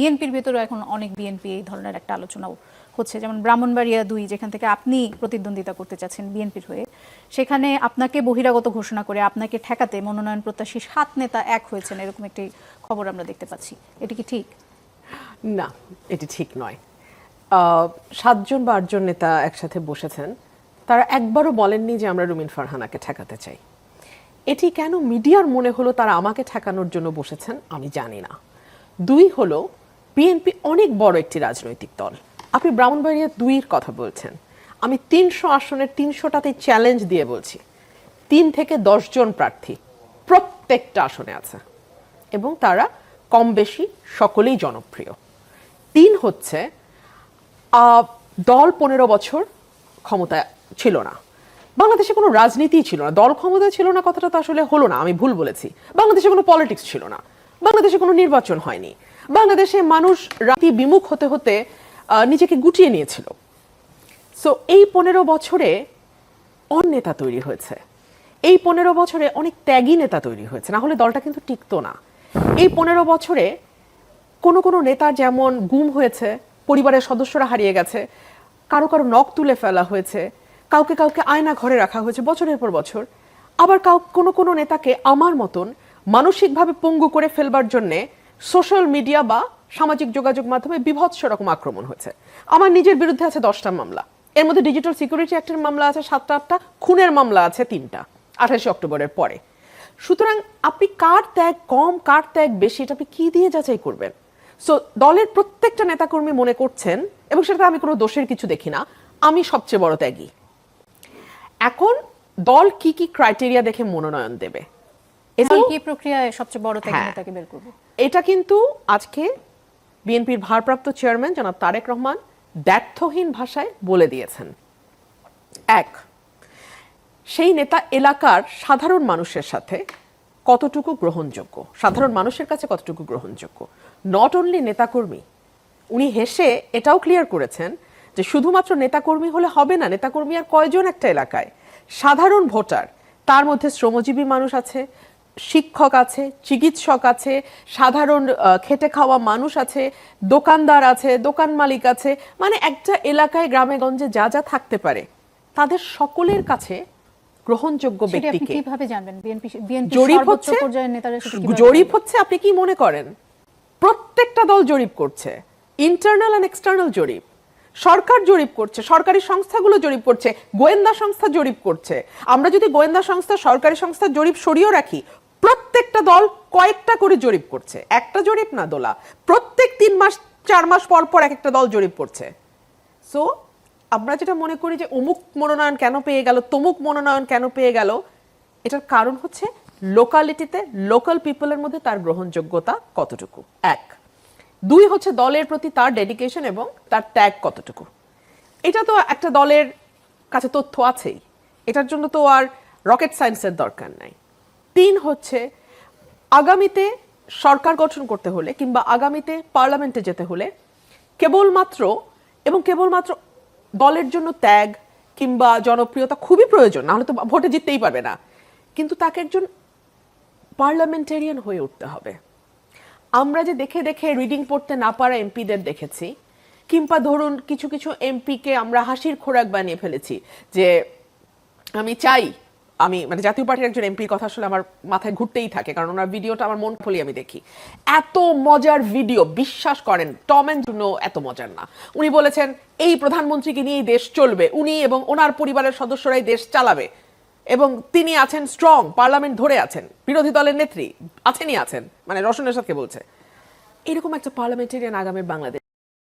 বিএনপির ভেতরে এখন অনেক বিএনপি এই ধরনের একটা আলোচনাও হচ্ছে। যেমন ব্রাহ্মণবাড়িয়া দুই, যেখান থেকে আপনি প্রতিদ্বন্দ্বিতা করতে চাচ্ছেন বিএনপির হয়ে, সেখানে আপনাকে বহিরাগত ঘোষণা করে আপনাকে ঠেকাতে মনোনয়ন প্রত্যাশী সাত নেতা এক হয়েছেন, এরকম একটি খবর আমরা দেখতে পাচ্ছি। এটি কি ঠিক? না, এটি ঠিক নয়। সাতজন বা আটজন নেতা একসাথে বসেছেন। তারা একবারও বলেননি যে আমরা রুমিন ফারহানাকে ঠেকাতে চাই। এটি কেন মিডিয়ার মনে হলো তারা আমাকে ঠেকানোর জন্য বসেছেন, আমি জানি না। দুই হলো বিএনপি অনেক বড় একটি রাজনৈতিক দল। আপনি ব্রাহ্মণবাড়িয়া দুইয়ের কথা বলছেন। আমি তিনশো আসনের তিনশোটাতে চ্যালেঞ্জ দিয়ে বলছি। তিন থেকে দশজন প্রার্থী প্রত্যেকটা আসনে আছে। এবং তারা কম বেশি সকলেই জনপ্রিয়। তিন হচ্ছে দল পনেরো বছর ক্ষমতা ছিল না। বাংলাদেশে কোনো রাজনীতিই ছিল না। দল ক্ষমতা ছিল না কথাটা তো আসলে হলো না, আমি ভুল বলেছি। বাংলাদেশে কোনো পলিটিক্স ছিল না। বাংলাদেশে কোনো নির্বাচন হয়নি। বাংলাদেশে মানুষ রাতি বিমুখ হতে হতে নিজেকে গুটিয়ে নিয়েছিল। সো এই পনেরো বছরে অন নেতা তৈরি হয়েছে। এই পনেরো বছরে অনেক ত্যাগী নেতা তৈরি হয়েছে। না হলে দলটা কিন্তু টিকতো না। এই পনেরো বছরে কোনো কোনো নেতা যেমন গুম হয়েছে, পরিবারের সদস্যরা হারিয়ে গেছে, কারও কারও নখ তুলে ফেলা হয়েছে, কাউকে কাউকে আয়না ঘরে রাখা হয়েছে বছরের পর বছর, আবার কাউ কোনো কোনো নেতাকে আমার মতন মানসিকভাবে পঙ্গু করে ফেলবার জন্যে সোশ্যাল মিডিয়া বা সামাজিক যোগাযোগ মাধ্যমে বিভৎস রকম আক্রমণ হয়েছে। আমার নিজের বিরুদ্ধে আছে দশটা মামলা। এর মধ্যে ডিজিটাল সিকিউরিটি অ্যাক্টের মামলা আছে সাতটা আটটা খুনের মামলা আছে তিনটা আঠাশে অক্টোবরের পরে। সুতরাং আপনি কার ত্যাগ কম কার ত্যাগ বেশি এটা আপনি কি দিয়ে যাচাই করবেন? সো দলের প্রত্যেকটা নেতাকর্মী মনে করছেন এবং সেটাতে আমি কোনো দোষের কিছু দেখি না আমি সবচেয়ে বড় ত্যাগী। এখন দল কি কি ক্রাইটেরিয়া দেখে মনোনয়ন দেবে? কি প্রক্রিয়ায় সবচেয়ে বড় ত্যাগী হ্যাঁ। নেতাকে বের করবে? এটা কিন্তু আজকে বিএনপির ভারপ্রাপ্ত চেয়ারম্যান জনাব তারেক রহমান ব্যর্থহীন ভাষায় বলে দিয়েছেন। এক, সেই নেতা এলাকার সাধারণ মানুষের সাথে কতটুকু গ্রহণযোগ্য? সাধারণ মানুষের কাছে কতটুকু গ্রহণযোগ্য? নট অনলি নেতাকর্মী, উনি হেসে এটাও ক্লিয়ার করেছেন যে শুধুমাত্র নেতাকর্মী হলে হবে না, নেতাকর্মী আর কয়জন একটা এলাকায়? সাধারণ ভোটার, তার মধ্যে শ্রমজীবী মানুষ আছে শিক্ষক আছে চিকিৎসক আছে সাধারণ খেটে খাওয়া মানুষ আছে দোকানদার আছে দোকান মালিক আছে মানে একটা এলাকায় গ্রামে গঞ্জে যা যা থাকতে পারে তাদের সকলের কাছে গ্রহণযোগ্য ব্যক্তিকে কীভাবে জানবেন? বিএনপি বিএনপি জরিপ হচ্ছে জরিপ হচ্ছে আপনি কি মনে করেন? প্রত্যেকটা দল জরিপ করছে ইন্টারনাল অ্যান্ড এক্সটার্নাল জরিপ। সরকার জরিপ করছে সরকারি সংস্থাগুলো জরিপ করছে গোয়েন্দা সংস্থা জরিপ করছে। আমরা যদি গোয়েন্দা সংস্থা সরকারি সংস্থা জরিপ সরিয়েও রাখি প্রত্যেকটা দল কয়েকটা করে জরিপ করছে। একটা জরিপ না, দোলা। প্রত্যেক তিন মাস, চার মাস পর পর এক একটা দল জরিপ করছে। সো আমরা যেটা মনে করি যে অমুক মনোনয়ন কেন পেয়ে গেল, তমুক মনোনয়ন কেন পেয়ে গেল, এটার কারণ হচ্ছে লোকালিটিতে লোকাল পিপলের মধ্যে তার গ্রহণযোগ্যতা কতটুকু? এক। দুই হচ্ছে দলের প্রতি তার ডেডিকেশন এবং তার ত্যাগ কতটুকু? এটা তো একটা দলের কাছে তথ্য আছেই। এটার জন্য তো আর রকেট সায়েন্সের দরকার নাই। তিন হচ্ছে আগামীতে সরকার গঠন করতে হলে কিংবা আগামীতে পার্লামেন্টে যেতে হলে কেবলমাত্র এবং কেবলমাত্র দলের জন্য ত্যাগ কিংবা জনপ্রিয়তা খুবই প্রয়োজন, নাহলে তো ভোটে জিততেই পারবে না। কিন্তু তাকে একজন পার্লামেন্টেরিয়ান হয়ে উঠতে হবে। আমরা যে দেখে দেখে রিডিং পড়তে না পারা এমপিদের দেখেছি, কিংবা ধরুন কিছু কিছু এমপিকে আমরা হাসির খোরাক বানিয়ে ফেলেছি যে, আমি চাই আমি মানে জাতীয় পার্টির একজন এমপির কথা আসলে আমার মাথায় ঘুরতেই থাকে, কারণ ওনার ভিডিওটা আমার মন খুলি আমি দেখি। এত মজার ভিডিও, বিশ্বাস করেন, টম অ্যান্ড জুনো এত মজার না। উনি বলেছেন, এই প্রধানমন্ত্রীকে নিয়েই দেশ চলবে, উনি এবং ওনার পরিবারের সদস্যরাই দেশ চালাবে। এবং তিনি আছেন স্ট্রং পার্লামেন্ট ধরে আছেন, বিরোধী দলের নেত্রী, আছেনই আছেন মানে রসন এরশাদকে বলছে। এরকম একটা পার্লামেন্টেরিয়ান আগামীর বাংলাদেশ